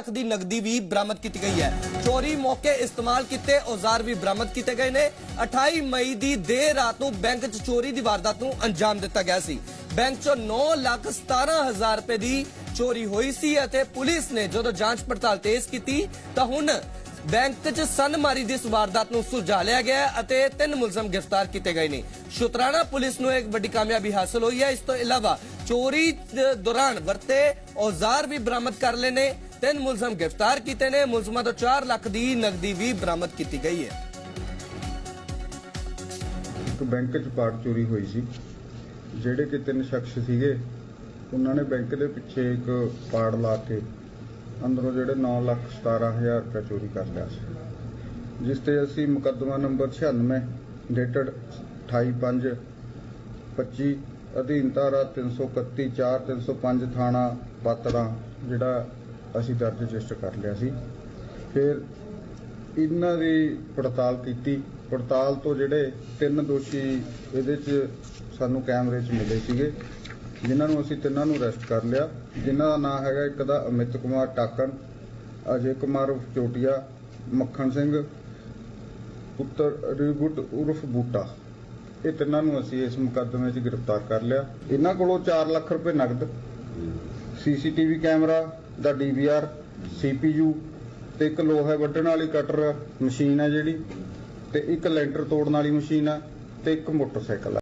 ਲੱਖ ਦੀ ਨਗਦੀ ਵੀ ਬਰਾਮਦ ਕੀਤੀ ਗਈ ਹੈ। ਚੋਰੀ ਮੌਕੇ ਇਸਤੇਮਾਲ ਕੀਤੇ ਔਜ਼ਾਰ ਵੀ ਬਰਾਮਦ ਕੀਤੇ ਗਏ ਨੇ। 28 ਮਈ ਦੀ ਦੇਰ ਰਾਤ ਨੂੰ ਬੈਂਕ 'ਚ ਚੋਰੀ ਦੀ ਵਾਰਦਾਤ ਨੂੰ ਅੰਜਾਮ ਦਿੱਤਾ ਗਿਆ ਸੀ। ਬੈਂਕ 'ਚੋਂ 9 ਲੱਖ 17 ਹਜ਼ਾਰ ਰੁਪਏ ਦੀ ਚੋਰੀ ਹੋਈ ਸੀ ਅਤੇ ਪੁਲਿਸ ਨੇ ਜਦੋਂ ਜਾਂਚ ਪੜਤਾਲ ਤੇਜ਼ ਕੀਤੀ ਤਾਂ ਹੁਣ ਬੈਂਕ 'ਚ ਸਨਮਾਰੀ ਦੀ ਇਸ ਵਾਰਦਾਤ ਨੂੰ ਸੁਲਝਾ ਲਿਆ ਗਿਆ ਅਤੇ ਤਿੰਨ ਮੁਲਜ਼ਮ ਗ੍ਰਿਫਤਾਰ ਕੀਤੇ ਗਏ ਨੇ। ਸ਼ੁਤਰਾਣਾ ਪੁਲਿਸ ਨੂੰ ਇੱਕ ਵੱਡੀ ਕਾਮਯਾਬੀ ਹਾਸਲ ਹੋਈ ਹੈ। ਇਸ ਤੋਂ ਇਲਾਵਾ ਚੋਰੀ ਦੌਰਾਨ ਵਰਤੇ ਔਜ਼ਾਰ ਵੀ ਬਰਾਮਦ ਕਰ ਲਏ ਨੇ। ਤਿੰਨ ਮੁਲਜ਼ਮ ਗ੍ਰਿਫਤਾਰ ਕੀਤੇ ਨੇ। ਮੁਲਜ਼ਮਾਂ ਤੋਂ 4 ਲੱਖ ਦੀ ਨਗਦੀ ਵੀ ਬਰਾਮਦ ਕੀਤੀ ਗਈ ਹੈ। ਇੱਕ ਬੈਂਕ 'ਚ ਪਾਟ ਚੋਰੀ ਹੋਈ ਸੀ। ਜਿਹੜੇ ਕਿ ਤਿੰਨ ਸ਼ਖਸ ਸੀਗੇ, ਉਹਨਾਂ ਨੇ ਬੈਂਕ ਦੇ ਪਿੱਛੇ ਇੱਕ ਪਾੜ ਲਾ ਕੇ ਅੰਦਰੋਂ ਜਿਹੜੇ 9 ਲੱਖ 17 ਰੁਪਏ ਚੋਰੀ ਕਰ ਲਿਆ ਸੀ। ਜਿਸ ਤੇ ਅਸੀਂ ਮੁਕੱਦਮਾ ਨੰਬਰ 96 ਡੇਟਡ 28/5 25 ਅਧੀਨ ਧਾਰਾ 331 4 305 ਥਾਣਾ ਪਾਤੜਾ, ਜਿਹੜਾ ਅਸੀਂ ਦਰਜ ਰਜਿਸਟਰ ਕਰ ਲਿਆ ਸੀ। ਫਿਰ ਇਹਨਾਂ ਦੀ ਪੜਤਾਲ ਕੀਤੀ। ਪੜਤਾਲ ਤੋਂ ਜਿਹੜੇ ਤਿੰਨ ਦੋਸ਼ੀ ਇਹਦੇ 'ਚ ਸਾਨੂੰ ਕੈਮਰੇ 'ਚ ਮਿਲੇ ਸੀਗੇ। ਜਿਨ੍ਹਾਂ ਨੂੰ ਅਸੀਂ ਤਿੰਨਾਂ ਨੂੰ ਅਰੈਸਟ ਕਰ ਲਿਆ। ਜਿਨ੍ਹਾਂ ਦਾ ਨਾਮ ਹੈਗਾ ਇੱਕ ਦਾ ਅਮਿਤ ਕੁਮਾਰ ਟਾਕਣ, ਅਜੇ ਕੁਮਾਰ ਉਰਫ ਚੋਟੀਆ, ਮੱਖਣ ਸਿੰਘ, ਪੁੱਤਰ ਰਿਬੁੱਟ ਉਰਫ ਬੂਟਾ। ਇਹ ਤਿੰਨਾਂ ਨੂੰ ਅਸੀਂ ਇਸ ਮੁਕੱਦਮੇ 'ਚ ਗ੍ਰਿਫਤਾਰ ਕਰ ਲਿਆ। ਇਹਨਾਂ ਕੋਲੋਂ 4 ਲੱਖ ਰੁਪਏ ਨਗਦ, ਸੀਸੀਟੀਵੀ ਕੈਮਰਾ ਦਾ ਡੀਵੀਆਰ ਸੀਪੀਯੂ ਤੇ ਇੱਕ ਲੋਹਾ ਵੱਢਣ ਵਾਲੀ ਕਟਰ ਮਸ਼ੀਨ ਹੈ ਜਿਹੜੀ ਤੇ ਇੱਕ ਲੈਂਟਰ ਤੋੜਨ ਵਾਲੀ ਮਸ਼ੀਨ ਹੈ ਤੇ ਇੱਕ ਮੋਟਰਸਾਈਕਲ ਹੈ